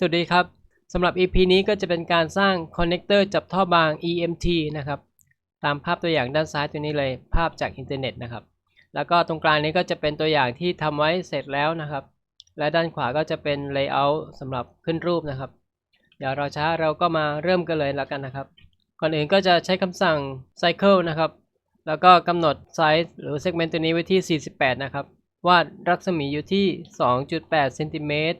สวัสดีครับสำหรับ EP นี้ก็จะเป็นการสร้างคอนเนคเตอร์จับท่อบาง EMT นะครับตามภาพตัวอย่างด้านซ้ายตัวนี้เลยภาพจากอินเทอร์เน็ตนะครับ แล้วก็ตรงกลางนี้ก็จะเป็นตัวอย่างที่ทำไว้เสร็จแล้วนะครับ และด้านขวาก็จะเป็น Layout สำหรับขึ้นรูปนะครับ เดี๋ยวเราช้าเราก็มาเริ่มกันเลยแล้วกันนะครับ ก่อนอื่นก็จะใช้คำสั่ง Cycle นะครับ แล้วก็กำหนดไซส์หรือ segment ตัวนี้ไว้ที่ 48 นะครับวาดรัศมีอยู่ที่ 2.8เซนติเมตร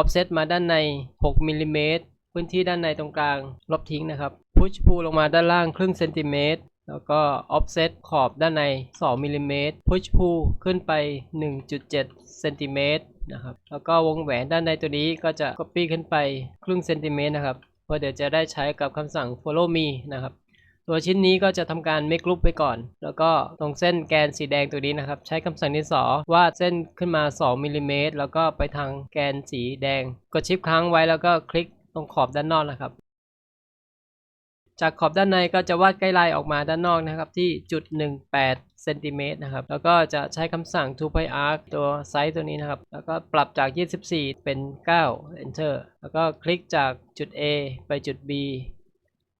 offset มาด้านใน 6มิลลิเมตรพื้นที่ด้านในตรงกลาง ลบทิ้งนะครับ push pull ลงมาด้านล่างครึ่งเซนติเมตรแล้วก็ offset ขอบด้านใน 2มิลลิเมตร push pull ขึ้นไป 1.7เซนติเมตรนะครับแล้วก็วงแหวนด้านในตัวนี้ก็จะ copy ขึ้นไปครึ่งเซนติเมตรนะครับเพื่อเดี๋ยวจะได้ใช้กับคำสั่ง follow me นะครับ ตัวชิ้นนี้ก็จะทำการ make loop ไปก่อน แล้วก็ตรงเส้นแกนสีแดงตัวนี้นะครับ ใช้คำสั่งดินสอวาดเส้นขึ้นมา 2มิลลิเมตรแล้วก็ไปทางแกนสีแดง กดชิปค้างไว้แล้วก็คลิกตรงขอบด้านนอกนะครับ จากขอบด้านในก็จะวาดไกด์ไลน์ออกมาด้านนอกนะครับที่จุด18เซนติเมตรนะครับ แล้วก็จะใช้คำสั่ง to by arc ตัวไซส์ตัวนี้นะครับ แล้วก็ปรับจาก 24 เป็น 9 enter แล้วก็คลิกจากจุด A ไปจุด B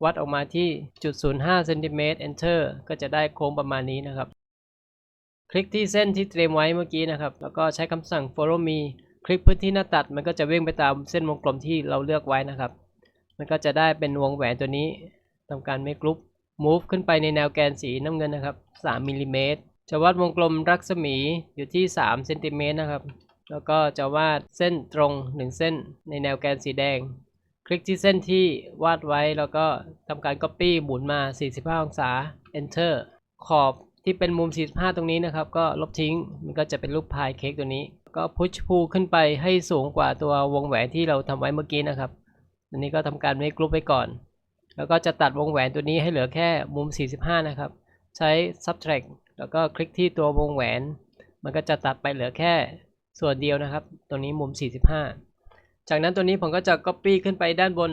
วัดออกมาที่จุด05เซนติเมตร enter ก็จะได้โค้งประมาณนี้นะครับ คลิกที่เส้นที่เตรียมไว้เมื่อกี้นะครับ แล้วก็ใช้คำสั่ง follow me คลิกพื้นที่หน้าตัดมันก็จะวิ่งไปตามเส้นวงกลมที่เราเลือกไว้นะครับ มันก็จะได้เป็นวงแหวนตัวนี้ทำการ make loop move ขึ้นไปในแนวแกนสีน้ำเงินนะครับ3มิลลิเมตรจะวัดวงกลมรัศมีอยู่ที่3เซนติเมตรนะครับ แล้วก็จะวาดเส้นตรง 1 เส้นในแนวแกนสีแดง คลิกที่เส้นที่วาดไว้แล้วก็ทำการ Copy หมุนมา 45 องศา Enter ขอบที่เป็นมุม 45 ตรงนี้นะครับ ก็ลบทิ้ง มันก็จะเป็นรูปพายเค้กตัวนี้ ก็ Push Pull ขึ้นไปให้สูงกว่าตัววงแหวนที่เราทำไว้เมื่อกี้นะครับ อันนี้ก็ทำการ Make Group ไปก่อน แล้วก็จะตัดวงแหวนตัวนี้ให้เหลือแค่มุม 45 นะครับ ใช้ Subtract แล้วก็คลิกที่ตัววงแหวน มันก็จะตัดไปเหลือแค่ส่วนเดียวนะครับ ตัวนี้มุม 45 จากนั้นตัวนี้ผมก็จะ Copy ขึ้นไปด้านบน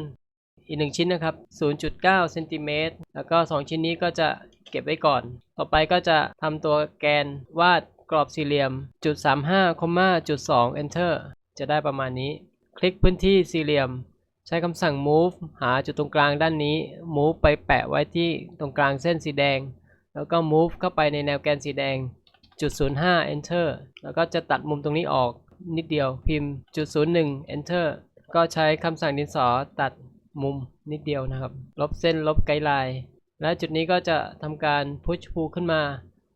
อีกหนึ่งชิ้นนะครับ 0.9เซนติเมตรแล้วก็ 2 ชิ้นนี้ก็จะเก็บไว้ก่อน ต่อไปก็จะทำตัวแกนวาดกรอบสี่เหลี่ยมจุด35คอมมาจุด2 enter จะได้ประมาณนี้ คลิกพื้นที่สี่เหลี่ยม ใช้คำสั่ง move หาจุดตรงกลางด้านนี้ move ไปแปะไว้ที่ตรงกลางเส้นสีแดง แล้วก็ move เข้าไปในแนวแกนสีแดงจุด05 enter แล้วก็จะตัดมุมตรงนี้ออก นิดเดียว พิมพ์จุด01 enter ก็ใช้คำสั่งดินสอตัดมุมนิดเดียวนะครับ ลบเส้นลบไกด์ไลน์และจุดนี้ก็จะทำการ push pull ขึ้นมา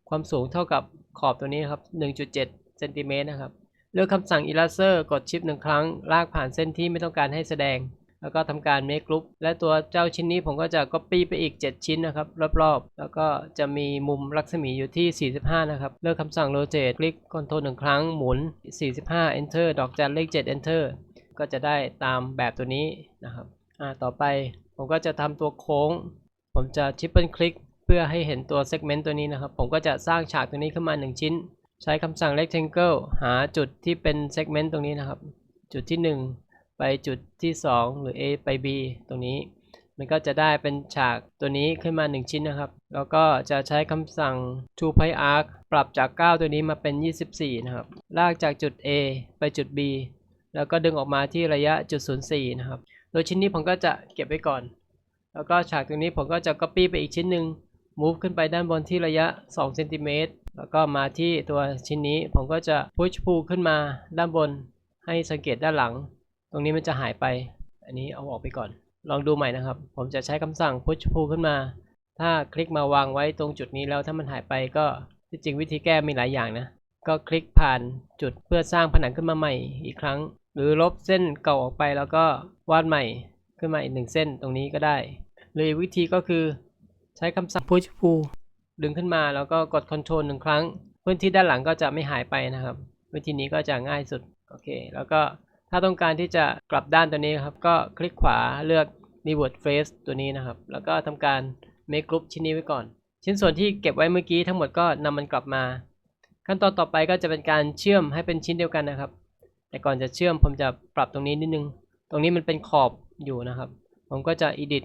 ความสูงเท่ากับขอบตัวนี้ครับ 1.7เซนติเมตรนะครับ เลือกคำสั่ง eraser กดชิปหนึ่งครั้ง ลากผ่านเส้นที่ไม่ต้องการให้แสดง แล้วก็ทำการ make group และตัวเจ้าชิ้นนี้ผมก็จะ copy ไปอีก 7 ชิ้นนะครับ รอบๆ แล้วก็จะมีมุมรัศมีอยู่ที่ 45 นะครับ เลือกคำสั่ง rotate คลิก control หนึ่งครั้งหมุน 45 enter ดอกจันเลข 7 enter ก็จะได้ตามแบบตัวนี้นะครับอ่าต่อไปผมก็จะทำตัวโค้ง ผมจะ triple click เพื่อให้เห็นตัว segment ตัวนี้นะครับ ผมก็จะสร้างฉากตัวนี้ขึ้นมา 1 ชิ้น ใช้คำสั่ง rectangle หาจุดที่เป็น segment ตรงนี้นะครับ จุดที่ 1 ไปจุดที่ 2 หรือ A ไป B ตรงนี้ มันก็จะได้เป็นฉากตัวนี้ขึ้นมา 1 ชิ้นนะครับ แล้วก็จะใช้คำสั่ง to pi arc ปรับจาก 9 ตัวนี้มาเป็น 24 นะครับ ลากจากจุด A ไปจุด B แล้วก็ดึงออกมาที่ระยะจุด04นะครับ โดยชิ้นนี้ผมก็จะเก็บไว้ก่อน แล้วก็ฉากตรงนี้ผมก็จะ copy ไปอีกชิ้นหนึ่ง move ขึ้นไปด้านบนที่ระยะ2เซนติเมตรแล้วก็มาที่ตัวชิ้นนี้ผมก็จะ push pull ขึ้นมาด้านบน ให้สังเกตด้านหลัง รงนี้มันจะหายไป อันนี้เอาออกไปก่อน ลองดูใหม่นะครับ ผมจะใช้คำสั่ง push pull ขึ้นมา ถ้าคลิกมาวางไว้ตรงจุดนี้แล้วถ้ามันหายไปก็ที่จริงวิธีแก้มีหลายอย่างนะ ก็คลิกผ่านจุดเพื่อสร้างผนังขึ้นมาใหม่อีกครั้ง หรือลบเส้นเก่าออกไปแล้วก็วาดใหม่ขึ้นมาอีกหนึ่งเส้นตรงนี้ก็ได้หรือวิธีก็คือใช้คำสั่ง push pull ดึงขึ้นมาแล้วก็กด control หนึ่งครั้ง พื้นที่ด้านหลังก็จะไม่หายไปนะครับ วิธีนี้ก็จะง่ายสุด โอเค แล้วก็ ถ้าต้องการที่จะกลับด้านตัวนี้ครับ ก็คลิกขวาเลือก revert face ตัวนี้นะครับ แล้วก็ทำการ make group ชิ้นนี้ไว้ก่อน ชิ้นส่วนที่เก็บไว้เมื่อกี้ทั้งหมดก็นำมันกลับมา ขั้นตอนต่อไปก็จะเป็นการเชื่อมให้เป็นชิ้นเดียวกันนะครับ แต่ก่อนจะเชื่อมผมจะปรับตรงนี้นิดนึง ตรงนี้มันเป็นขอบอยู่นะครับ ผมก็จะ edit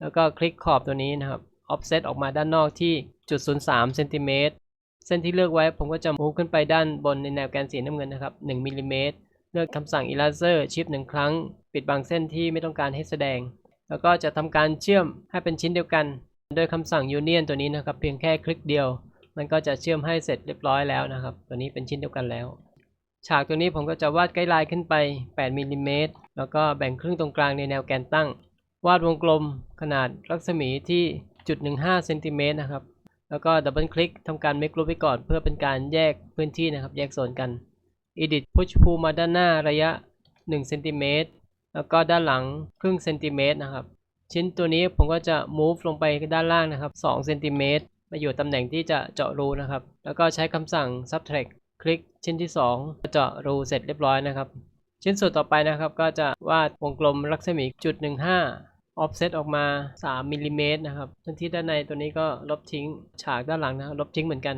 แล้วก็คลิกขอบตัวนี้นะครับ offset ออกมาด้านนอกที่จุด03เซนติเมตรเส้นที่เลือกไว้ผมก็จะ move ขึ้นไปด้านบนในแนวแกนสีน้ำเงินนะครับ1มิลลิเมตร เลือกคำสั่ง Eraser Shift หนึ่งครั้ง ปิดบางเส้นที่ไม่ต้องการให้แสดง แล้วก็จะทำการเชื่อมให้เป็นชิ้นเดียวกัน โดยคำสั่ง Union ตัวนี้นะครับ เพียงแค่คลิกเดียว มันก็จะเชื่อมให้เสร็จเรียบร้อยแล้วนะครับ ตัวนี้เป็นชิ้นเดียวกันแล้ว ฉากตัวนี้ผมก็จะวาดไกด์ไลน์ขึ้นไป 8มิลลิเมตรแล้วก็แบ่งครึ่งตรงกลางในแนวแกนตั้ง วาดวงกลมขนาดรัศมีที่จุด15เซนติเมตรนะครับแล้วก็ดับเบิลคลิกทำการ make group ไว้ก่อนเพื่อเป็นการแยกพื้นที่นะครับ แยกโซนกัน edit push pull มาด้านหน้าระยะ1เซนติเมตรแล้วก็ด้านหลังครึ่งเซนติเมตรนะครับ ชิ้นตัวนี้ผมก็จะ move ลงไปด้านล่างนะครับ2เซนติเมตรมาอยู่ตำแหน่งที่จะเจาะรูนะครับ แล้วก็ใช้คำสั่ง subtract คลิกชิ้นที่ 2 เจาะรูเสร็จเรียบร้อยนะครับ ชิ้นส่วนต่อไปนะครับ ก็จะวาดวงกลมรัศมีจุด15 offset ออกมา 3มิลลิเมตรนะครับพื้นที่ด้านในตัวนี้ก็ลบทิ้งฉากด้านหลังนะครับลบทิ้งเหมือนกัน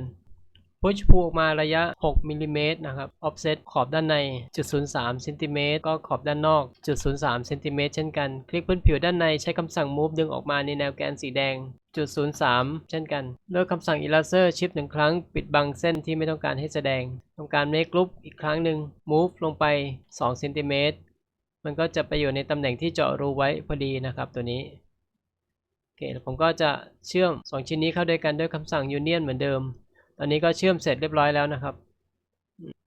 push pull ออกมาระยะ 6มิลลิเมตรนะครับ offset ขอบด้านในจุด03เซนติเมตรก็ขอบด้านนอกจุด03เซนติเมตรเช่นกัน คลิกพื้นผิวด้านในใช้คำสั่ง move ดึงออกมาในแนวแกนสีแดงจุด03 เช่นกันเลือกคำสั่ง eraser shift หนึ่งครั้ง ปิดบังเส้นที่ไม่ต้องการให้แสดงทำการ make group อีกครั้งหนึ่ง move ลงไป2เซนติเมตรมันก็จะไปอยู่ในตำแหน่งที่เจาะรูไว้พอดีนะครับตัวนี้โอเคผมก็จะเชื่อม 2 ชิ้นนี้เข้าด้วยกันด้วยคำสั่ง union เหมือนเดิม ตอนนี้ก็เชื่อมเสร็จเรียบร้อยแล้วนะครับ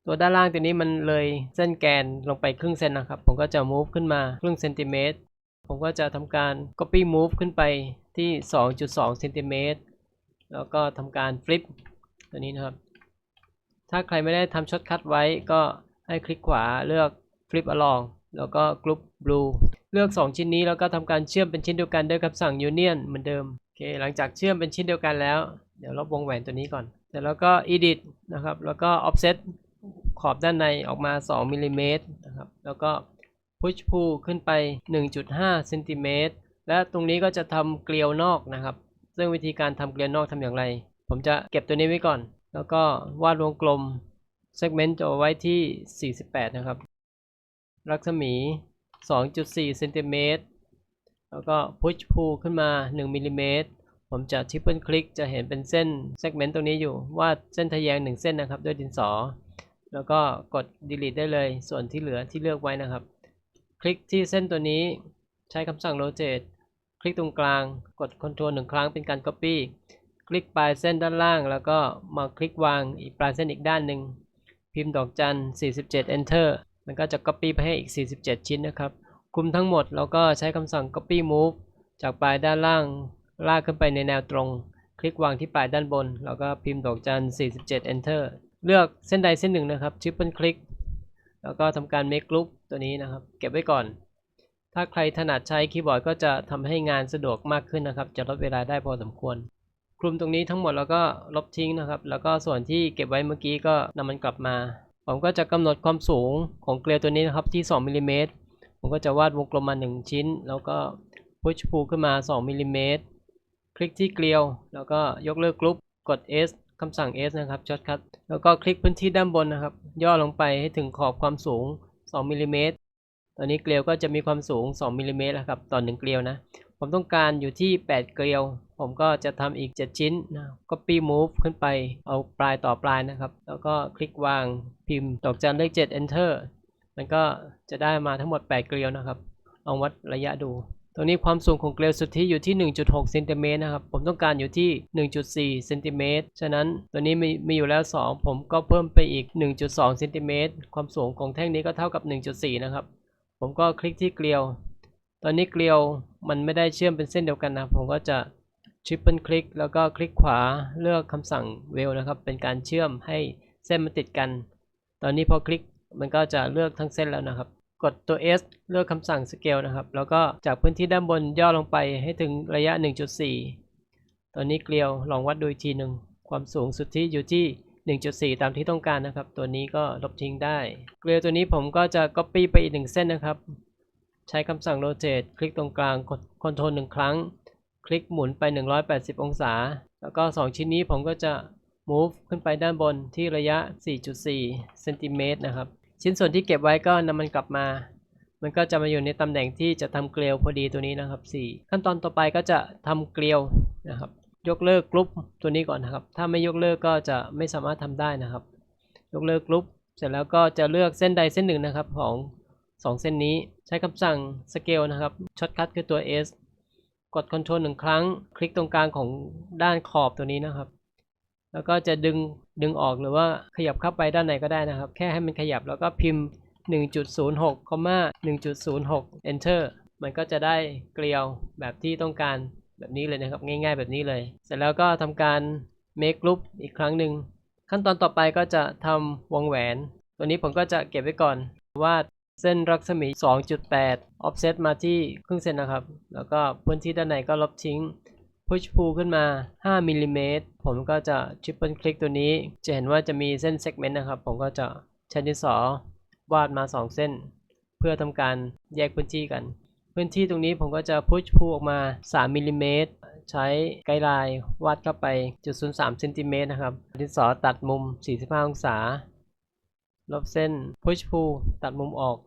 ตัวด้านล่างตัวนี้มันเลยเส้นแกนลงไปครึ่งเซนนะครับ ผมก็จะ move ขึ้นมาครึ่งเซนติเมตร ผมก็จะทำการ copy move ขึ้นไปที่ 2.2เซนติเมตร แล้วก็ทำการ flip ตัวนี้นะครับ ถ้าใครไม่ได้ทำช็อตคัทไว้ก็ให้คลิกขวาเลือก flip along แล้วก็ group blue เลือก 2 ชิ้นนี้แล้วก็ทำการเชื่อมเป็นชิ้นเดียวกันด้วยคำสั่ง union เหมือนเดิม โอเค หลังจากเชื่อมเป็นชิ้นเดียวกันแล้ว เดี๋ยวลบวงแหวนตัวนี้ก่อน เสร็จแล้วก็ edit นะครับ แล้วก็ offset ขอบด้านในออกมา 2มิลลิเมตรนะครับ แล้วก็ push pull ขึ้นไป 1.5เซนติเมตร และตรงนี้ก็จะทำเกลียวนอกนะครับ ซึ่งวิธีการทำเกลียวนอกทำอย่างไร ผมจะเก็บตัวนี้ไว้ก่อน แล้วก็วาดวงกลม segment จะเอาไว้ที่ 48 นะครับ รัศมี 2.4เซนติเมตร แล้วก็ push pull ขึ้นมา 1มิลลิเมตร ผมจะทิปเปิลคลิกจะเห็นเป็นเส้น segment ตรงนี้อยู่ว่าเส้นทะแยง1เส้นนะครับ ด้วยดินสอ แล้วก็กด delete ได้เลยส่วนที่เหลือที่เลือกไว้นะครับ คลิกที่เส้นตัวนี้ใช้คำสั่ง rotate คลิกตรงกลางกด Ctrl หนึ่งครั้งเป็นการ copy คลิกปลายเส้นด้านล่าง แล้วก็มาคลิกวางอีกปลายเส้นอีกด้านหนึ่งพิมพ์ดอกจัน 47 enter มันก็จะ copy ไปให้อีก 47 ชิ้นนะครับ คุมทั้งหมดแล้วก็ใช้คำสั่ง copy move จากปลายด้านล่าง ลากขึ้นไปในแนวตรง คลิกวางที่ปลายด้านบน แล้วก็พิมพ์ดอกจัน 47 enter เลือกเส้นใดเส้นหนึ่งนะครับ triple click แล้วก็ทำการ make group ตัวนี้นะครับ เก็บไว้ก่อน ถ้าใครถนัดใช้คีย์บอร์ดก็จะทำให้งานสะดวกมากขึ้นนะครับ จะลดเวลาได้พอสมควรคลุมตรงนี้ทั้งหมดแล้วก็ลบทิ้งนะครับ แล้วก็ส่วนที่เก็บไว้เมื่อกี้ก็นำมันกลับมา ผมก็จะกำหนดความสูงของเกลียวตัวนี้นะครับที่ 2มิลลิเมตรผมก็จะวาดวงกลมมา 1 ชิ้น แล้วก็ push pull ขึ้นมา 2มิลลิเมตร คลิกที่เกลียว แล้วก็ยกเลิกกรุ๊ปกด S คำสั่ง S นะครับช็อตคัทแล้วก็คลิกพื้นที่ด้านบนนะครับ ย่อลงไปให้ถึงขอบความสูง 2มิลลิเมตรตอนนี้เกลียวก็จะมีความสูง 2มิลลิเมตรนะครับต่อ1เกลียวนะ ผมต้องการอยู่ที่ 8 เกลียว ผมก็จะทำอีก 7 ชิ้นนะ copy move ขึ้นไปเอาปลายต่อปลายนะครับ แล้วก็คลิกวางพิมพ์ดอกจันเลข 7 enter มันก็จะได้มาทั้งหมด 8 เกลียวนะครับ ลองวัดระยะดู ตรงนี้ความสูงของเกลียวสุทธิอยู่ที่ 1.6เซนติเมตรนะครับ ผมต้องการอยู่ที่ 1.4เซนติเมตร ฉะนั้นตัวนี้มีมีอยู่แล้ว 2 ผมก็เพิ่มไปอีก 1.2เซนติเมตร ความสูงของแท่งนี้ก็เท่ากับ 1.4 นะครับ ผมก็คลิกที่เกลียว ตอนนี้เกลียวมันไม่ได้เชื่อมเป็นเส้นเดียวกันนะ ผมก็จะ triple คลิกแล้วก็คลิกขวาเลือกคำสั่ง well นะครับ เป็นการเชื่อมให้เส้นมันติดกัน ตอนนี้พอคลิกมันก็จะเลือกทั้งเส้นแล้วนะครับ กดตัว S เลือกคำสั่ง scale นะครับ แล้วก็จากพื้นที่ด้านบนย่อลงไปให้ถึงระยะ 1.4 ตอนนี้เกลียวลองวัดดูอีกทีหนึ่ง ความสูงสุดที่อยู่ที่ 1.4 ตามที่ต้องการนะครับ ตัวนี้ก็ลบทิ้งได้ เกลียวตัวนี้ผมก็จะ copy ไปอีกหนึ่งเส้นนะครับ ใช้คำสั่ง rotate คลิกตรงกลางกด Ctrl หนึ่งครั้ง คลิกหมุนไป 180 องศา แล้วก็ 2 ชิ้นนี้ผมก็จะ move ขึ้นไปด้านบนที่ระยะ 4.4 เซนติเมตรนะครับ ชิ้นส่วนที่เก็บไว้ก็นำมันกลับมา มันก็จะมาอยู่ในตำแหน่งที่จะทำเกลียวพอดีตัวนี้นะครับ 4 ขั้นตอนต่อไปก็จะทำเกลียวนะครับ ยกเลิกกรุ๊ปตัวนี้ก่อนนะครับ ถ้าไม่ยกเลิกก็จะไม่สามารถทำได้นะครับ ยกเลิกกรุ๊ปเสร็จแล้วก็จะเลือกเส้นใดเส้นหนึ่งนะครับของสองเส้นนี้ใช้คำสั่ง scale นะครับช็อตคัทคือตัว S กด Ctrl หนึ่งครั้ง คลิกตรงกลางของด้านขอบตัวนี้นะครับ แล้วก็จะดึง ดึงออกหรือว่าขยับเข้าไปด้านไหนก็ได้นะครับ แค่ให้มันขยับแล้วก็พิมพ์ 1.06 1.06 enter มันก็จะได้เกลียวแบบที่ต้องการแบบนี้เลยนะครับ ง่ายๆแบบนี้เลย เสร็จแล้วก็ทำการ make group อีกครั้งหนึ่ง ขั้นตอนต่อไปก็จะทำวงแหวน ตัวนี้ผมก็จะเก็บไว้ก่อนวาดเส้นรัศมี 2.8 offset มาที่ครึ่งเซนนะครับ แล้วก็พื้นที่ด้านในก็ลบทิ้ง push pull ขึ้นมา 5มิลลิเมตรผมก็จะ triple click ตัวนี้ จะเห็นว่าจะมีเส้น segment นะครับ ผมก็จะใช้ดินสอวาดมา 2 เส้น เพื่อทำการแยกพื้นที่กัน พื้นที่ตรงนี้ผมก็จะ push pull ออกมา 3มิลลิเมตรใช้ไกด์ไลน์วาดเข้าไปจุด03เซนติเมตรนะครับ ดินสอตัดมุม 45 องศา ลบเส้น push pull ตัดมุมออก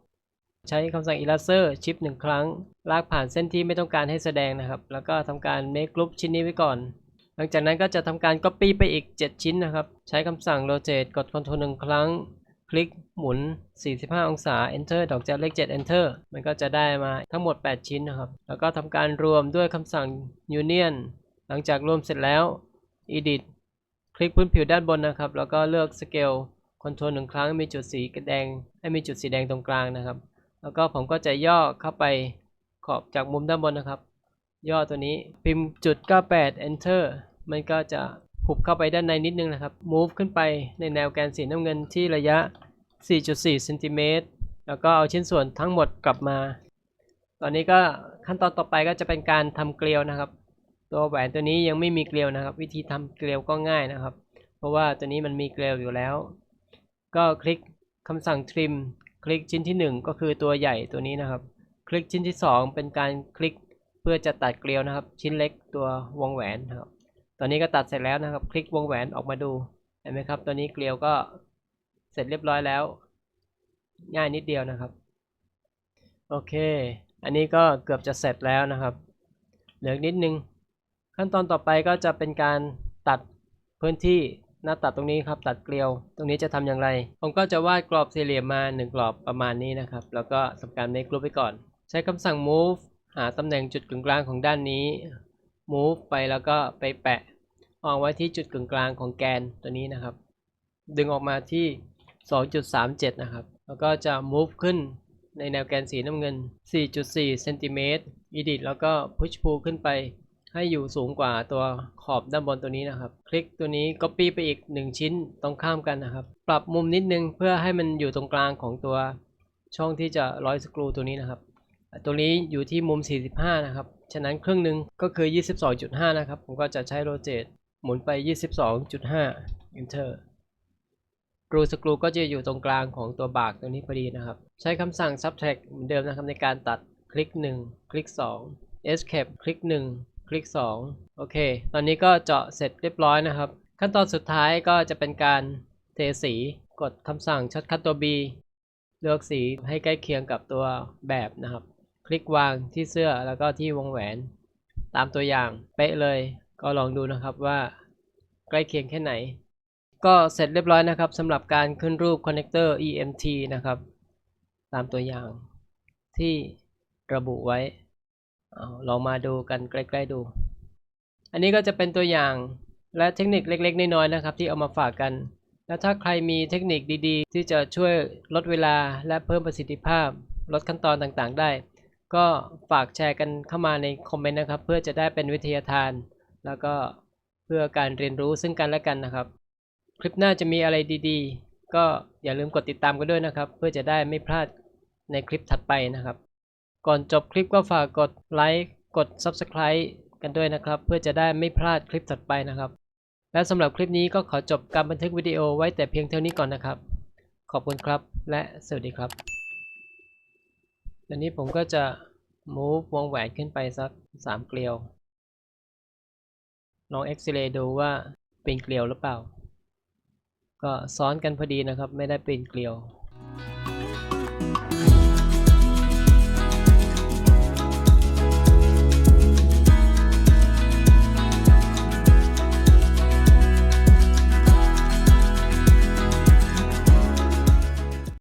ใช้คำสั่ง eraser shift หนึ่งครั้ง ลากผ่านเส้นที่ไม่ต้องการให้แสดงนะครับ แล้วก็ทำการ make group ชิ้นนี้ไว้ก่อน หลังจากนั้นก็จะทำการ copy ไปอีก 7 ชิ้นนะครับ ใช้คำสั่ง rotate กด ctrl หนึ่งครั้ง คลิกหมุน 45 องศา enter ดอกจันเลข 7 enter มันก็จะได้มาทั้งหมด 8 ชิ้นนะครับ แล้วก็ทำการรวมด้วยคำสั่ง union หลังจากรวมเสร็จแล้ว edit คลิกพื้นผิวด้านบนนะครับ แล้วก็เลือก scale control หนึ่งครั้งมีจุดสีแดง ให้มีจุดสีแดงตรงกลางนะครับ แล้วก็ผมก็จะย่อเข้าไปขอบจากมุมด้านบนนะครับ ย่อตัวนี้พิมพ์จุด98 enter มันก็จะหุบเข้าไปด้านในนิดนึงนะครับ move ขึ้นไปในแนวแกนสีน้ำเงินที่ระยะ 4.4 เซนติเมตร แล้วก็เอาชิ้นส่วนทั้งหมดกลับมา ตอนนี้ก็ขั้นตอนต่อไปก็จะเป็นการทำเกลียวนะครับ ตัวแหวนตัวนี้ยังไม่มีเกลียวนะครับ วิธีทำเกลียวก็ง่ายนะครับ เพราะว่าตัวนี้มันมีเกลียวอยู่แล้ว ก็คลิกคำสั่ง trim คลิกชิ้นที่ 1 ก็คือตัวใหญ่ตัวนี้นะครับ คลิกชิ้นที่ 2 เป็นการคลิกเพื่อจะตัดเกลียวนะครับ ชิ้นเล็กตัววงแหวนครับ ตอนนี้ก็ตัดเสร็จแล้วนะครับ คลิกวงแหวนออกมาดูเห็นไหมครับ ตัวนี้เกลียวก็เสร็จเรียบร้อยแล้ว ง่ายนิดเดียวนะครับโอเค อันนี้ก็เกือบจะเสร็จแล้วนะครับ เหลือนิดนึง ขั้นตอนต่อไปก็จะเป็นการตัดพื้นที่ หน้าตัดตรงนี้ครับตัดเกลียว ตรงนี้จะทำอย่างไร ผมก็จะวาดกรอบสี่เหลี่ยมมา 1 กรอบประมาณนี้นะครับ แล้วก็ทำการ make group ไปก่อน ใช้คำสั่ง move หาตำแหน่งจุดกึ่งกลางของด้านนี้ move ไปแล้วก็ไปแปะวางไว้ที่จุดกึ่งกลางของแกนตัวนี้นะครับ ดึงออกมาที่ 2.37 นะครับ แล้วก็จะ move ขึ้นในแนวแกนสีน้ำเงิน 4.4 เซนติเมตร edit แล้วก็ push pull ขึ้นไป ให้อยู่สูงกว่าตัวขอบด้านบนตัวนี้นะครับ คลิกตัวนี้ copy ไปอีก 1 ชิ้นตรงข้ามกันนะครับ ปรับมุมนิดนึงเพื่อให้มันอยู่ตรงกลางของตัวช่องที่จะร้อยสกรูตัวนี้นะครับตรงนี้อยู่ที่มุม 45 นะครับ ฉะนั้นครึ่งหนึ่งก็คือ 22.5 นะครับ ผมก็จะใช้ rotate หมุนไป 22.5 enter รูสกรูก็จะอยู่ตรงกลางของตัวบากตัวนี้พอดีนะครับ ใช้คำสั่ง subtract เหมือนเดิมนะครับในการตัดคลิก 1 คลิก 2 escape คลิก 1 คลิก 2 โอเค ตอนนี้ก็เจาะเสร็จเรียบร้อยนะครับ ขั้นตอนสุดท้ายก็จะเป็นการเทสี กดคำสั่งชัดคัดตัว B เลือกสีให้ใกล้เคียงกับตัวแบบนะครับ คลิกวางที่เสื้อแล้วก็ที่วงแหวน ตามตัวอย่างเป๊ะเลย ก็ลองดูนะครับว่าใกล้เคียงแค่ไหน ก็เสร็จเรียบร้อยนะครับสำหรับการขึ้นรูปคอนเนคเตอร์ EMT นะครับ ตามตัวอย่างที่ระบุไว้ เอาลองมาดูกันใกล้ๆดู อันนี้ก็จะเป็นตัวอย่างและเทคนิคเล็ก ๆน้อยๆนะครับ ที่เอามาฝากกัน แล้วถ้าใครมีเทคนิคดีๆ ที่จะช่วยลดเวลาและเพิ่มประสิทธิภาพ ลดขั้นตอนต่างๆ ได้ ก็ฝากแชร์กันเข้ามาในคอมเมนต์นะครับ เพื่อจะได้เป็นวิทยาทาน แล้วก็เพื่อการเรียนรู้ซึ่งกันและกันนะครับ คลิปหน้าจะมีอะไรดีๆ ก็อย่าลืมกดติดตามกันด้วยนะครับ เพื่อจะได้ไม่พลาดในคลิปถัดไปนะครับ ก่อนจบคลิปก็ฝากกดไลค์กด Subscribe กันด้วยนะครับ เพื่อจะได้ไม่พลาดคลิปถัดไปนะครับ และสำหรับคลิปนี้ก็ขอจบการบันทึกวิดีโอไว้แต่เพียงเท่านี้ก่อนนะครับ ขอบคุณครับและสวัสดีครับตอนนี้ผมก็จะ move วงแหวนขึ้นไปสัก 3 เกลียวลองเอ็กซเรย์ดูว่าเป็นเกลียวหรือเปล่า ก็ซ้อนกันพอดีนะครับ ไม่ได้เป็นเกลียว